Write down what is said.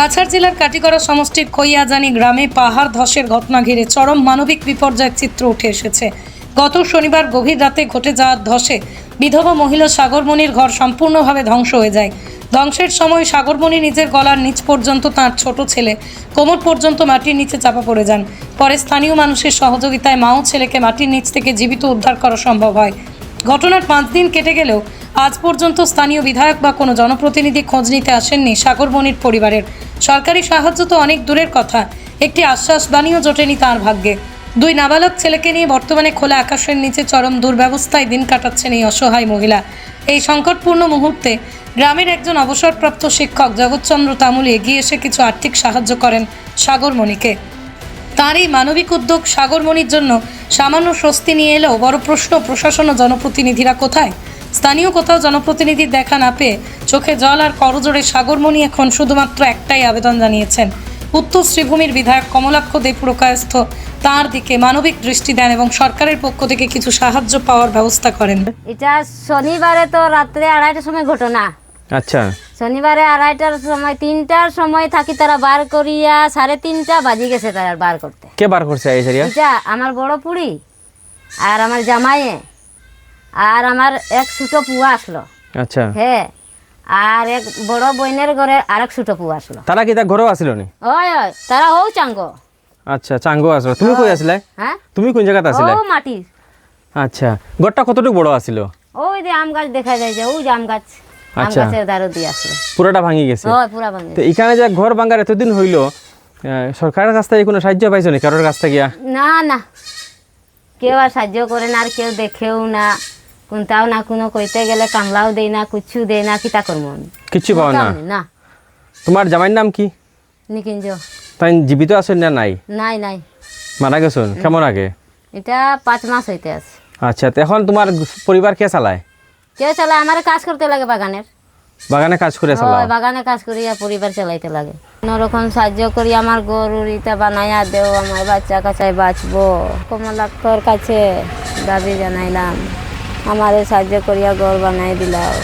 কাছাড় জেলার কাটিগড়া সমষ্টির খৈয়াজানি গ্রামে পাহাড় ধসের ঘটনা ঘিরে চরম মানবিক বিপর্যয়ের চিত্র উঠে এসেছে। গত শনিবার গভীর রাতে ঘটে যাওয়া ধসে বিধবা মহিলা সাগরমণির ঘর সম্পূর্ণভাবে ধ্বংস হয়ে যায়। ধ্বংসের সময় সাগরমণি নিজের গলার নিচ পর্যন্ত তাঁর ছোট ছেলে কোমর পর্যন্ত মাটির নিচে চাপা পড়ে যান। পরে স্থানীয় মানুষের সহযোগিতায় মা ও ছেলেকে মাটির নিচ থেকে জীবিত উদ্ধার করা সম্ভব হয়। ঘটনার পাঁচ দিন কেটে গেলেও আজ পর্যন্ত স্থানীয় বিধায়ক বা কোনো জনপ্রতিনিধি খোঁজ নিতে আসেননি সাগরমণির পরিবারের। সরকারি সাহায্য তো অনেক দূরের কথা। একটি আশ্বাস বাণীও জোটেনি তার ভাগ্যে। দুই নাবালক ছেলেকে নিয়ে বর্তমানে খোলা আকাশের নিচে চরম দুর্ব্যবস্থায় দিন কাটাচ্ছেন এই অসহায় মহিলা। এই সংকটপূর্ণ মুহূর্তে গ্রামের একজন অবসরপ্রাপ্ত শিক্ষক জগৎচন্দ্র তামুলি এগিয়ে এসে কিছু আর্থিক সাহায্য করেন সাগরমণিকে। তার এই মানবিক উদ্যোগ সাগরমণির জন্য সামান্য স্বস্তি নিয়ে এলেও বড় প্রশ্ন প্রশাসন ও জনপ্রতিনিধিরা কোথায়? স্থানীয় কোথাও জনপ্রতিনিধির দেখা না পেয়ে চোখে জল আর করজোড়ে সাগরমণি এখন শুধুমাত্র একটাই আবেদন জানিয়েছেন। উত্তর শ্রীভূমির বিধায়ক কমলাক্ষ দে পুরকায়স্থ তাঁর দিকে মানবিক দৃষ্টি দেন এবং সরকারের পক্ষ থেকে কিছু সাহায্য পাওয়ার ব্যবস্থা করেন। এটা শনিবারে তো রাত্রে আড়াইটার সময় ঘটনা। আচ্ছা। শনিবারে আড়াইটার সময় তিনটার সময় থাকি তারা বার করিয়া সাড়ে তিনটা বাজি গেছে তারা বার করতে। কে বার করছে এই সারিয়া? এটা আমার বড় পুরি আর আমার জামাইয়ে। আর আমার এক ছোটো পুয়া আসলো। আচ্ছা। হ্যাঁ আর এক বড় বইনের ঘরে আরেক ছোটো পুয়া আসলো। তারা কি তার ঘরেও আসিল নি? ওই ওই তারা হও চাঙ্গ। আচ্ছা চাঙ্গো আসলো। তুমি কই আসলে? হ্যাঁ? তুমি কোন জায়গাতে আসলে? ও মাটির আচ্ছা ঘরটা কতটুকু বড় আসিল? ওই যে আম গাছ দেখা যায় যে ওই যে আম গাছ। আচ্ছা। পুরোটা ভাঙি গেছে। ওই পুরা ভাঙে তো এখানে যে ঘর ভাঙার এতদিন হইল সরকারের কাছ থেকে কোনো সাহায্য পাইছো নি? কারোর কাছ থেকে? না না। কেউ আর সাহায্য করে না আর কেউ দেখেও না। কোনটাও না কোনো কইতে গেলে কামলাও দেই না কুচ্ছু দেই না কিতা করব আমি? কিচ্ছু পাও না? না। তোমার জামাইয়ের নাম কি? নিকিঞ্জ তাই জীবিত আছেন না নাই? নাই নাই। মারা গেছেন? কেমন আগে? এটা পাঁচ মাস হইতে আছে। আচ্ছা এখন তোমার পরিবার কে চালায়? কে চালায়? আমার কাজ করতে লাগে বাগানের। বাগানে কাজ করে ওই বাগানে কাজ করি আর পরিবার চালাইতে লাগে। কোনোরকম সাহায্য করি আমার গরুর ইটা বানাইয়া দেও আমার বাচ্চা কাছে বাঁচবো। কমলাক্ষর কাছে দাবি জানাইলাম। আমারে সাহায্য করিয়া ঘর বানাই দিলাও।